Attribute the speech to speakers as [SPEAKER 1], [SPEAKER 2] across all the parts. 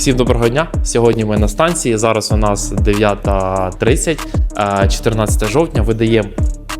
[SPEAKER 1] Всім доброго дня. Сьогодні ми на станції. Зараз у нас 9.30, е, 14 жовтня. Видаємо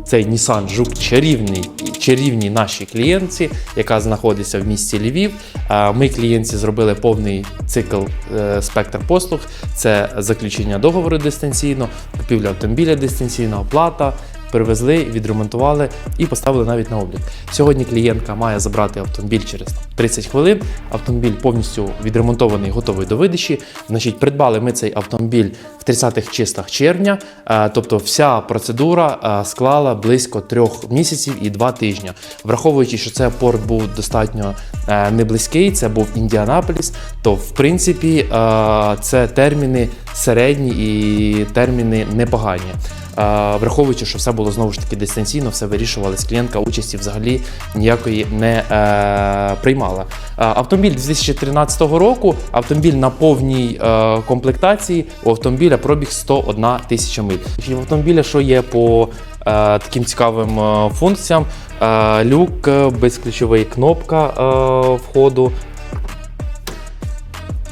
[SPEAKER 1] цей Nissan Жук чарівний, чарівній нашій клієнтці, яка знаходиться в місті Львів. Е, Ми клієнтці зробили повний цикл е, спектр послуг. Це заключення договору дистанційно, купівля автомобіля дистанційно, оплата. Привезли, відремонтували і поставили навіть на облік. Сьогодні клієнтка має забрати автомобіль через 30 хвилин. Автомобіль повністю відремонтований, готовий до видачі. Значить, придбали ми цей автомобіль в 30-х числах червня. Е, Тобто, вся процедура е, склала близько трьох місяців і два тижні. Враховуючи, що це порт був достатньо е, не близький, це був Індіанаполіс, то в принципі це терміни середні і терміни непогані. Враховуючи, що все було знову ж таки дистанційно, все вирішувалось. Клієнтка участі взагалі ніякої не е, приймала. Автомобіль 2013 року, автомобіль на повній е, комплектації. У автомобіля пробіг 101 тисяча миль. В автомобіля, що є по е, таким цікавим е, функціям, е, люк, е, безключовий кнопка е, входу.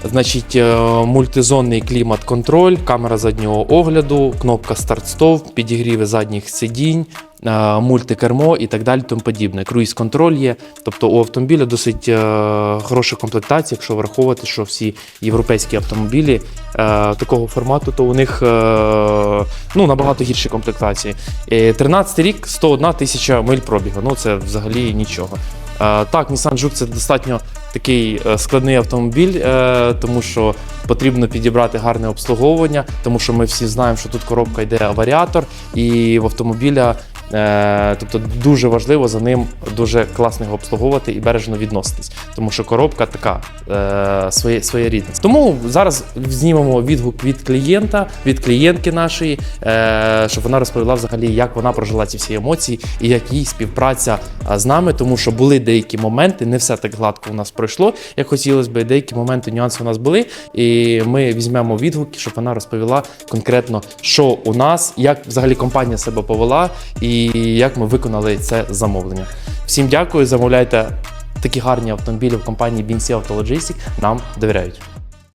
[SPEAKER 1] Значить, е, мультизонний клімат-контроль, камера заднього огляду, кнопка старт-стоп, підігріви задніх сидінь, е, мультикермо і так далі. Тому подібне. Круїз-контроль є. Тобто у автомобіля досить е, хороша комплектація, якщо враховувати, що всі європейські автомобілі такого формату, то у них ну, набагато гірші комплектації. Е, 13 рік, 101 тисяча миль пробігу. Ну це взагалі нічого. Е, Так, Nissan Juke це достатньо такий е, складний автомобіль, е, тому що потрібно підібрати гарне обслуговування, тому що ми всі знаємо, що тут коробка йде варіатор, і в автомобіля. Е, Тобто дуже важливо за ним дуже класно його обслуговувати і бережно відноситись, тому що коробка така е, своє, своєрідна. Тому зараз знімемо відгук від клієнта, від клієнтки нашої, е, щоб вона розповіла взагалі, як вона прожила ці всі емоції і як їй співпраця з нами, тому що були деякі моменти, не все так гладко у нас пройшло, як хотілося б, деякі моменти, нюанси у нас були. І ми візьмемо відгуки, щоб вона розповіла конкретно, що у нас, як взагалі компанія себе повела, і як ми виконали це замовлення. Всім дякую, замовляйте такі гарні автомобілі в компанії BNC Auto Logistics, Нам довіряють.